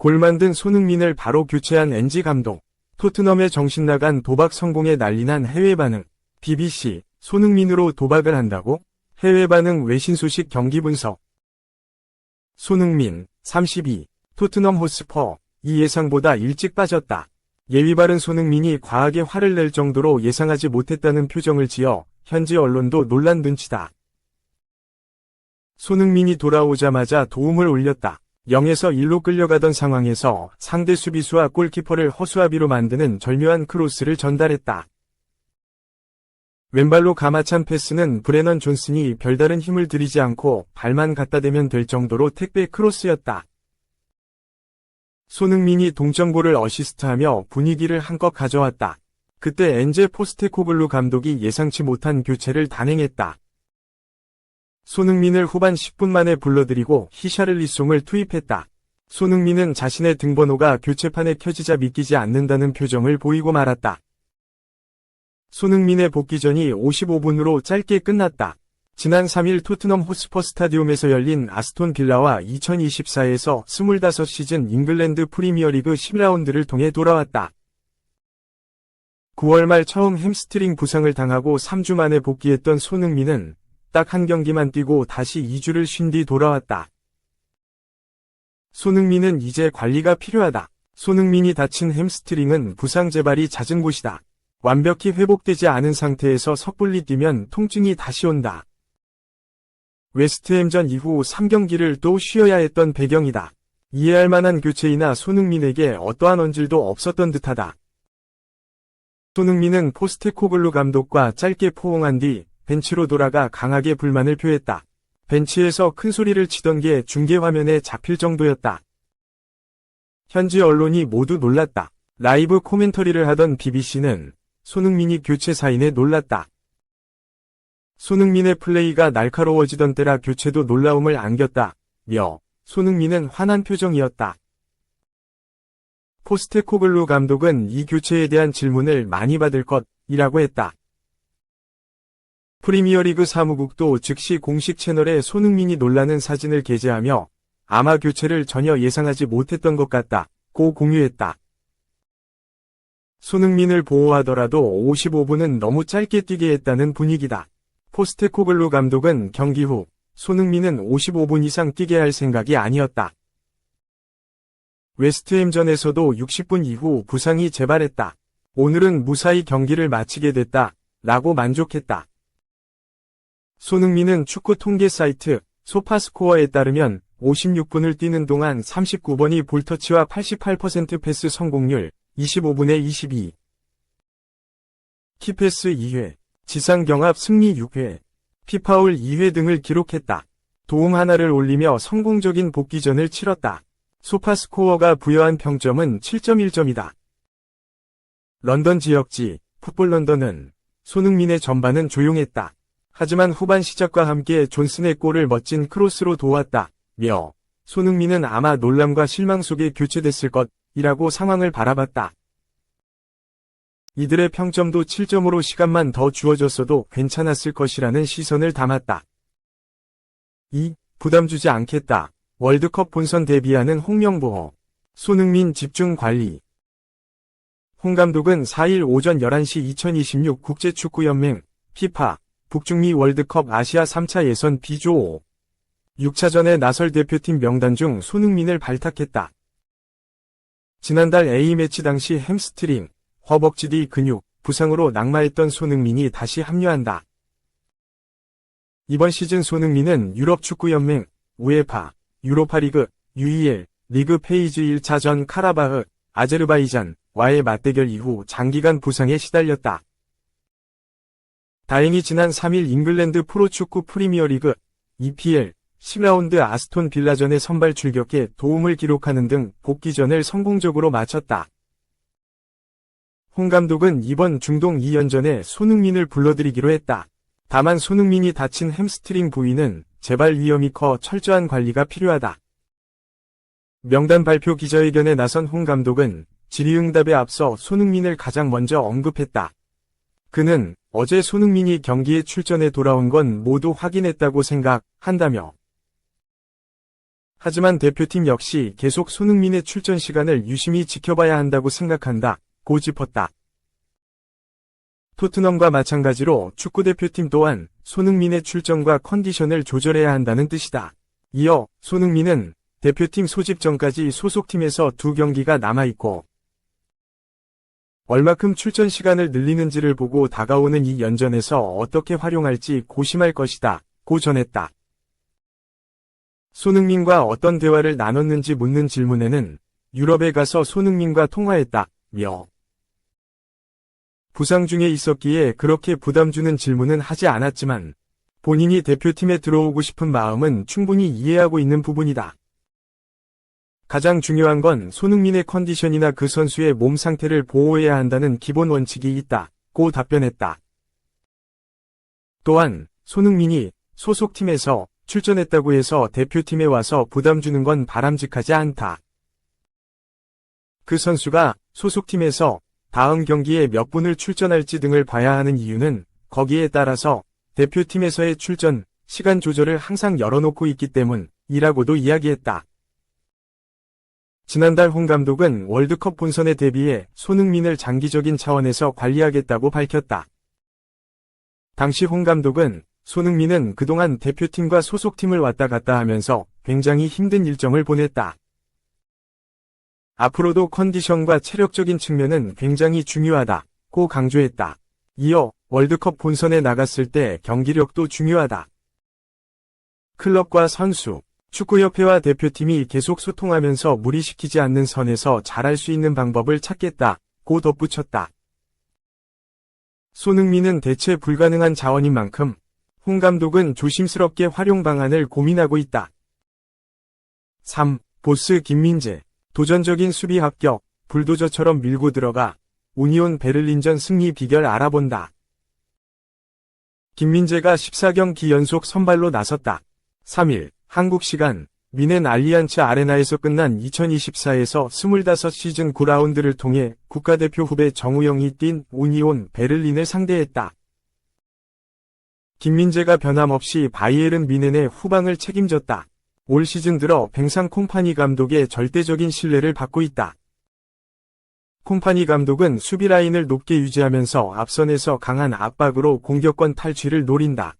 골 만든 손흥민을 바로 교체한 NG 감독. 토트넘의 정신 나간 도박 성공에 난리난 해외 반응. BBC, 손흥민으로 도박을 한다고? 해외 반응 외신 소식 경기 분석. 손흥민, 32. 토트넘 호스퍼. 이 예상보다 일찍 빠졌다. 예위 바른 손흥민이 과하게 화를 낼 정도로 예상하지 못했다는 표정을 지어 현지 언론도 놀란 눈치다. 손흥민이 돌아오자마자 도움을 올렸다. 0에서 1로 끌려가던 상황에서 상대 수비수와 골키퍼를 허수아비로 만드는 절묘한 크로스를 전달했다. 왼발로 가마찬 패스는 브레넌 존슨이 별다른 힘을 들이지 않고 발만 갖다 대면 될 정도로 택배 크로스였다. 손흥민이 동점골을 어시스트하며 분위기를 한껏 가져왔다. 그때 엔제 포스테코글루 감독이 예상치 못한 교체를 단행했다. 손흥민을 후반 10분 만에 불러들이고 히샤를리송을 투입했다. 손흥민은 자신의 등번호가 교체판에 켜지자 믿기지 않는다는 표정을 보이고 말았다. 손흥민의 복귀전이 55분으로 짧게 끝났다. 지난 3일 토트넘 호스퍼 스타디움에서 열린 아스톤 빌라와 2024에서 25시즌 잉글랜드 프리미어리그 10라운드를 통해 돌아왔다. 9월 말 처음 햄스트링 부상을 당하고 3주 만에 복귀했던 손흥민은 딱 한 경기만 뛰고 다시 2주를 쉰 뒤 돌아왔다. 손흥민은 이제 관리가 필요하다. 손흥민이 다친 햄스트링은 부상 재발이 잦은 곳이다. 완벽히 회복되지 않은 상태에서 섣불리 뛰면 통증이 다시 온다. 웨스트햄전 이후 3경기를 또 쉬어야 했던 배경이다. 이해할 만한 교체이나 손흥민에게 어떠한 언질도 없었던 듯하다. 손흥민은 포스테코글루 감독과 짧게 포옹한 뒤 벤치로 돌아가 강하게 불만을 표했다. 벤치에서 큰 소리를 치던 게 중계 화면에 잡힐 정도였다. 현지 언론이 모두 놀랐다. 라이브 코멘터리를 하던 BBC는 손흥민이 교체 사인에 놀랐다. 손흥민의 플레이가 날카로워지던 때라 교체도 놀라움을 안겼다. 며 손흥민은 화난 표정이었다. 포스테코글루 감독은 이 교체에 대한 질문을 많이 받을 것이라고 했다. 프리미어리그 사무국도 즉시 공식 채널에 손흥민이 놀라는 사진을 게재하며 아마 교체를 전혀 예상하지 못했던 것 같다 고 공유했다. 손흥민을 보호하더라도 55분은 너무 짧게 뛰게 했다는 분위기다. 포스테코글루 감독은 경기 후 손흥민은 55분 이상 뛰게 할 생각이 아니었다. 웨스트햄전에서도 60분 이후 부상이 재발했다. 오늘은 무사히 경기를 마치게 됐다. 라고 만족했다. 손흥민은 축구 통계 사이트 소파스코어에 따르면 56분을 뛰는 동안 39번이 볼터치와 88% 패스 성공률, 25분의 22. 키패스 2회, 지상경합 승리 6회, 피파울 2회 등을 기록했다. 도움 하나를 올리며 성공적인 복귀전을 치렀다. 소파스코어가 부여한 평점은 7.1점이다. 런던 지역지, 풋볼 런던은 손흥민의 전반은 조용했다. 하지만 후반 시작과 함께 존슨의 골을 멋진 크로스로 도왔다. 며 손흥민은 아마 놀람과 실망 속에 교체됐을 것이라고 상황을 바라봤다. 이들의 평점도 7점으로 시간만 더 주어졌어도 괜찮았을 것이라는 시선을 담았다. 2. 부담 주지 않겠다. 월드컵 본선 데뷔하는 홍명보호. 손흥민 집중 관리. 홍 감독은 4일 오전 11시 2026 국제축구연맹 피파 북중미 월드컵 아시아 3차 예선 B조 6차전에 나설 대표팀 명단 중 손흥민을 발탁했다. 지난달 A매치 당시 햄스트링, 허벅지 뒤 근육, 부상으로 낙마했던 손흥민이 다시 합류한다. 이번 시즌 손흥민은 유럽축구연맹, 우에파, 유로파리그, UEL, 리그 페이즈 1차전 카라바흐, 아제르바이잔과의 맞대결 이후 장기간 부상에 시달렸다. 다행히 지난 3일 잉글랜드 프로축구 프리미어리그, EPL, 10라운드 아스톤 빌라전에 선발 출격해 도움을 기록하는 등 복귀전을 성공적으로 마쳤다. 홍 감독은 이번 중동 2연전에 손흥민을 불러들이기로 했다. 다만 손흥민이 다친 햄스트링 부위는 재발 위험이 커 철저한 관리가 필요하다. 명단 발표 기자회견에 나선 홍 감독은 질의응답에 앞서 손흥민을 가장 먼저 언급했다. 그는 어제 손흥민이 경기에 출전해 돌아온 건 모두 확인했다고 생각한다며 하지만 대표팀 역시 계속 손흥민의 출전 시간을 유심히 지켜봐야 한다고 생각한다. 고 짚었다. 토트넘과 마찬가지로 축구대표팀 또한 손흥민의 출전과 컨디션을 조절해야 한다는 뜻이다. 이어 손흥민은 대표팀 소집 전까지 소속팀에서 두 경기가 남아있고 얼마큼 출전 시간을 늘리는지를 보고 다가오는 이 연전에서 어떻게 활용할지 고심할 것이다. 고 전했다. 손흥민과 어떤 대화를 나눴는지 묻는 질문에는 유럽에 가서 손흥민과 통화했다. 며 부상 중에 있었기에 그렇게 부담 주는 질문은 하지 않았지만 본인이 대표팀에 들어오고 싶은 마음은 충분히 이해하고 있는 부분이다. 가장 중요한 건 손흥민의 컨디션이나 그 선수의 몸 상태를 보호해야 한다는 기본 원칙이 있다. 고 답변했다. 또한 손흥민이 소속팀에서 출전했다고 해서 대표팀에 와서 부담 주는 건 바람직하지 않다. 그 선수가 소속팀에서 다음 경기에 몇 분을 출전할지 등을 봐야 하는 이유는 거기에 따라서 대표팀에서의 출전, 시간 조절을 항상 열어놓고 있기 때문이라고도 이야기했다. 지난달 홍 감독은 월드컵 본선에 대비해 손흥민을 장기적인 차원에서 관리하겠다고 밝혔다. 당시 홍 감독은 손흥민은 그동안 대표팀과 소속팀을 왔다 갔다 하면서 굉장히 힘든 일정을 보냈다. 앞으로도 컨디션과 체력적인 측면은 굉장히 중요하다고 강조했다. 이어 월드컵 본선에 나갔을 때 경기력도 중요하다. 클럽과 선수, 축구협회와 대표팀이 계속 소통하면서 무리시키지 않는 선에서 잘할 수 있는 방법을 찾겠다. 고 덧붙였다. 손흥민은 대체 불가능한 자원인 만큼 홍 감독은 조심스럽게 활용 방안을 고민하고 있다. 3. 보스 김민재. 도전적인 수비 합격, 불도저처럼 밀고 들어가 우니온 베를린전 승리 비결 알아본다. 김민재가 14경기 연속 선발로 나섰다. 3일 한국 시간 미넨 알리안츠 아레나에서 끝난 2024에서 25시즌 9라운드를 통해 국가대표 후배 정우영이 뛴 우니온 베를린을 상대했다. 김민재가 변함없이 바이에른 미넨의 후방을 책임졌다. 올 시즌 들어 뱅상 콩파니 감독의 절대적인 신뢰를 받고 있다. 콩파니 감독은 수비 라인을 높게 유지하면서 앞선에서 강한 압박으로 공격권 탈취를 노린다.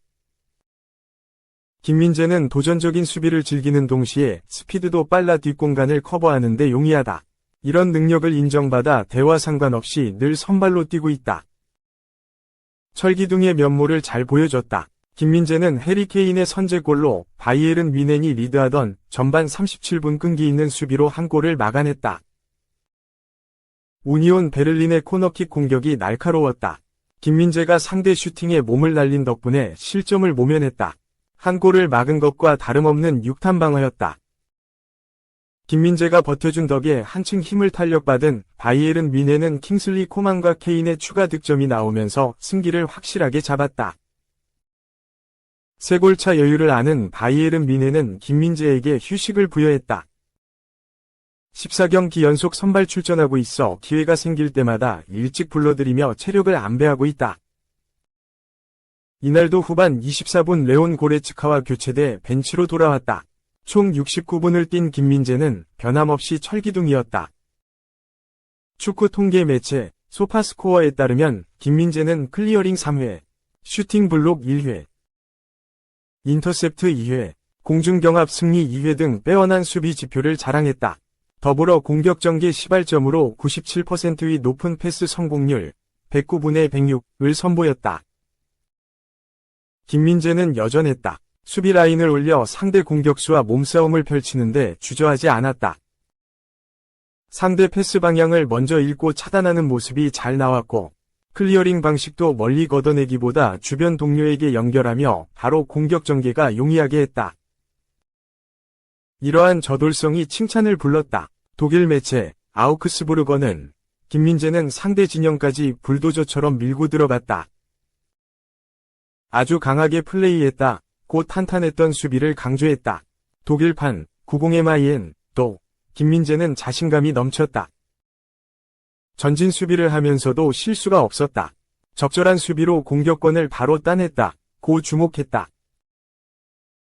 김민재는 도전적인 수비를 즐기는 동시에 스피드도 빨라 뒷공간을 커버하는 데 용이하다. 이런 능력을 인정받아 대화 상관없이 늘 선발로 뛰고 있다. 철기둥의 면모를 잘 보여줬다. 김민재는 해리케인의 선제골로 바이에른 미넨이 리드하던 전반 37분 끈기 있는 수비로 한 골을 막아냈다. 우니온 베를린의 코너킥 공격이 날카로웠다. 김민재가 상대 슈팅에 몸을 날린 덕분에 실점을 모면했다. 한 골을 막은 것과 다름없는 6탄 방어였다. 김민재가 버텨준 덕에 한층 힘을 탄력받은 바이에른 미네는 킹슬리 코만과 케인의 추가 득점이 나오면서 승기를 확실하게 잡았다. 세골차 여유를 아는 바이에른 미네는 김민재에게 휴식을 부여했다. 14경기 연속 선발 출전하고 있어 기회가 생길 때마다 일찍 불러들이며 체력을 안배하고 있다. 이날도 후반 24분 레온 고레츠카와 교체돼 벤치로 돌아왔다. 총 69분을 뛴 김민재는 변함없이 철기둥이었다. 축구 통계 매체 소파스코어에 따르면 김민재는 클리어링 3회, 슈팅 블록 1회, 인터셉트 2회, 공중경합 승리 2회 등 빼어난 수비 지표를 자랑했다. 더불어 공격 전개 시발점으로 97%의 높은 패스 성공률, 109분의 106을 선보였다. 김민재는 여전했다. 수비 라인을 올려 상대 공격수와 몸싸움을 펼치는데 주저하지 않았다. 상대 패스 방향을 먼저 읽고 차단하는 모습이 잘 나왔고, 클리어링 방식도 멀리 걷어내기보다 주변 동료에게 연결하며 바로 공격 전개가 용이하게 했다. 이러한 저돌성이 칭찬을 불렀다. 독일 매체 아우크스부르거는 김민재는 상대 진영까지 불도저처럼 밀고 들어갔다. 아주 강하게 플레이했다. 곧 탄탄했던 수비를 강조했다. 독일판 90MIN 또 김민재는 자신감이 넘쳤다. 전진 수비를 하면서도 실수가 없었다. 적절한 수비로 공격권을 바로 따냈다. 고 주목했다.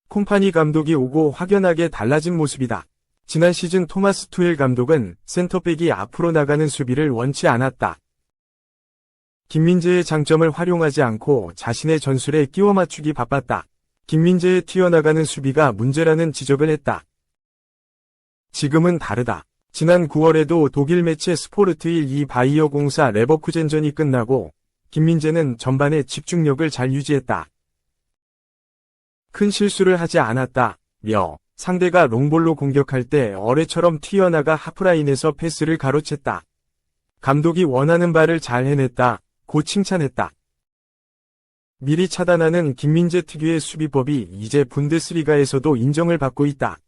콤파니 감독이 오고 확연하게 달라진 모습이다. 지난 시즌 토마스 투엘 감독은 센터백이 앞으로 나가는 수비를 원치 않았다. 김민재의 장점을 활용하지 않고 자신의 전술에 끼워 맞추기 바빴다. 김민재의 튀어나가는 수비가 문제라는 지적을 했다. 지금은 다르다. 지난 9월에도 독일 매체 스포르트 1-2 바이어 공사 레버쿠젠전이 끝나고 김민재는 전반에 집중력을 잘 유지했다. 큰 실수를 하지 않았다. 며 상대가 롱볼로 공격할 때 어뢰처럼 튀어나가 하프라인에서 패스를 가로챘다. 감독이 원하는 바를 잘 해냈다. 고 칭찬했다. 미리 차단하는 김민재 특유의 수비법이 이제 분데스리가에서도 인정을 받고 있다.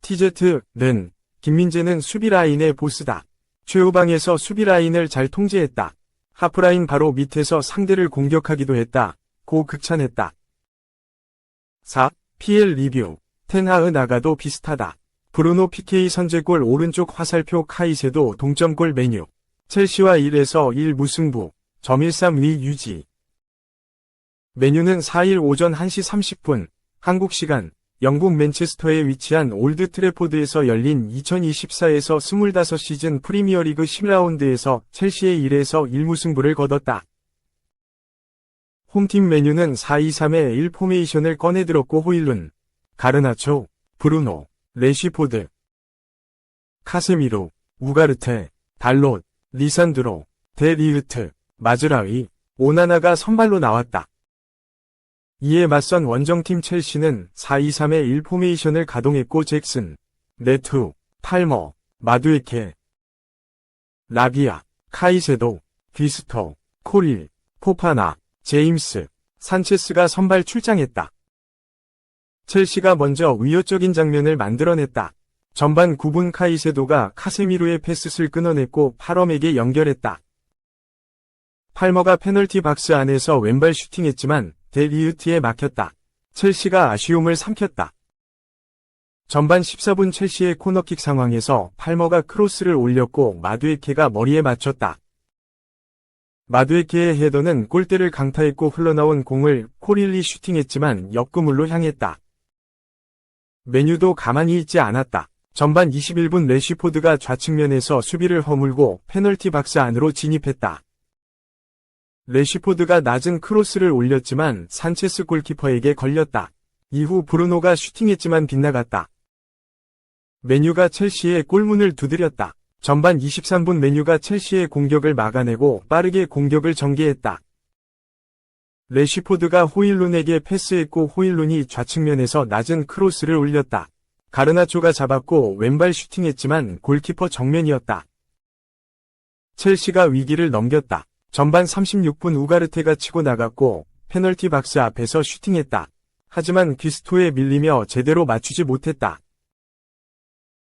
TZ는 김민재는 수비 라인의 보스다. 최후방에서 수비 라인을 잘 통제했다. 하프라인 바로 밑에서 상대를 공격하기도 했다. 고 극찬했다. 4. PL 리뷰. 텐하흐 나가도 비슷하다. 브루노 PK 선제골 오른쪽 화살표 카이세도 동점골 메뉴. 첼시와 1에서 1 무승부. 점13 위 유지. 메뉴는 4일 오전 1시 30분, 한국 시간, 영국 맨체스터에 위치한 올드 트래포드에서 열린 2024에서 25 시즌 프리미어리그 10라운드에서 첼시의 1에서 1무승부를 거뒀다. 홈팀 메뉴는 4-2-3의 1 포메이션을 꺼내들었고 호일룬, 가르나초, 브루노, 레시포드, 카세미로, 우가르테, 달롯, 리산드로, 데리흐트, 마즈라위, 오나나가 선발로 나왔다. 이에 맞선 원정팀 첼시는 4-2-3의 1 포메이션을 가동했고 잭슨, 네투, 팔머, 마두에케, 라비아, 카이세도, 귀스터, 코릴, 포파나, 제임스, 산체스가 선발 출장했다. 첼시가 먼저 위협적인 장면을 만들어냈다. 전반 9분 카이세도가 카세미로의 패스를 끊어냈고 팔엄에게 연결했다. 팔머가 페널티 박스 안에서 왼발 슈팅했지만 데리우트에 막혔다. 첼시가 아쉬움을 삼켰다. 전반 14분 첼시의 코너킥 상황에서 팔머가 크로스를 올렸고 마두에케가 머리에 맞췄다. 마두에케의 헤더는 골대를 강타했고 흘러나온 공을 코릴리 슈팅했지만 옆구물로 향했다. 메뉴도 가만히 있지 않았다. 전반 21분 레시포드가 좌측면에서 수비를 허물고 페널티 박스 안으로 진입했다. 레시포드가 낮은 크로스를 올렸지만 산체스 골키퍼에게 걸렸다. 이후 브루노가 슈팅했지만 빗나갔다. 메뉴가 첼시의 골문을 두드렸다. 전반 23분 메뉴가 첼시의 공격을 막아내고 빠르게 공격을 전개했다. 레시포드가 호일룬에게 패스했고 호일룬이 좌측면에서 낮은 크로스를 올렸다. 가르나초가 잡았고 왼발 슈팅했지만 골키퍼 정면이었다. 첼시가 위기를 넘겼다. 전반 36분 우가르테가 치고 나갔고 페널티 박스 앞에서 슈팅했다. 하지만 귀스토에 밀리며 제대로 맞추지 못했다.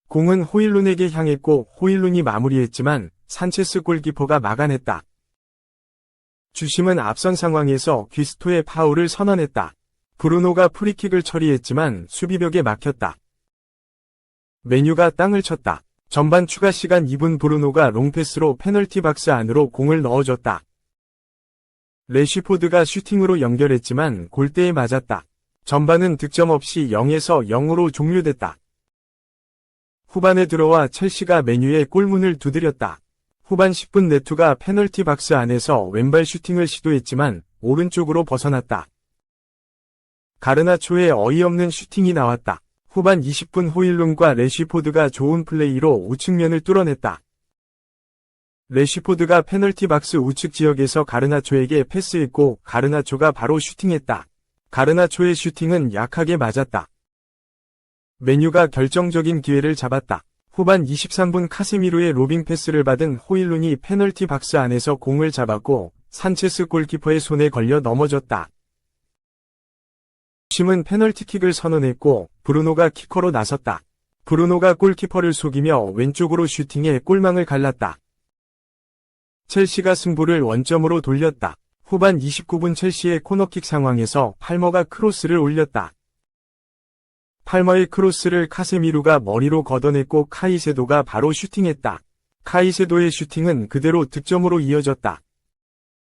공은 호일룬에게 향했고 호일룬이 마무리했지만 산체스 골키퍼가 막아냈다. 주심은 앞선 상황에서 귀스토의 파울을 선언했다. 브루노가 프리킥을 처리했지만 수비벽에 막혔다. 메뉴가 땅을 쳤다. 전반 추가 시간 2분 브루노가 롱패스로 페널티 박스 안으로 공을 넣어줬다. 레시포드가 슈팅으로 연결했지만 골대에 맞았다. 전반은 득점 없이 0에서 0으로 종료됐다. 후반에 들어와 첼시가 메뉴의 골문을 두드렸다. 후반 10분 네투가 페널티 박스 안에서 왼발 슈팅을 시도했지만 오른쪽으로 벗어났다. 가르나초의 어이없는 슈팅이 나왔다. 후반 20분 호일룬과 레시포드가 좋은 플레이로 우측면을 뚫어냈다. 레시포드가 페널티 박스 우측 지역에서 가르나초에게 패스했고 가르나초가 바로 슈팅했다. 가르나초의 슈팅은 약하게 맞았다. 메뉴가 결정적인 기회를 잡았다. 후반 23분 카세미로의 로빙 패스를 받은 호일룬이 페널티 박스 안에서 공을 잡았고 산체스 골키퍼의 손에 걸려 넘어졌다. 심은 페널티킥을 선언했고 브루노가 키커로 나섰다. 브루노가 골키퍼를 속이며 왼쪽으로 슈팅해 골망을 갈랐다. 첼시가 승부를 원점으로 돌렸다. 후반 29분 첼시의 코너킥 상황에서 팔머가 크로스를 올렸다. 팔머의 크로스를 카세미루가 머리로 걷어냈고 카이세도가 바로 슈팅했다. 카이세도의 슈팅은 그대로 득점으로 이어졌다.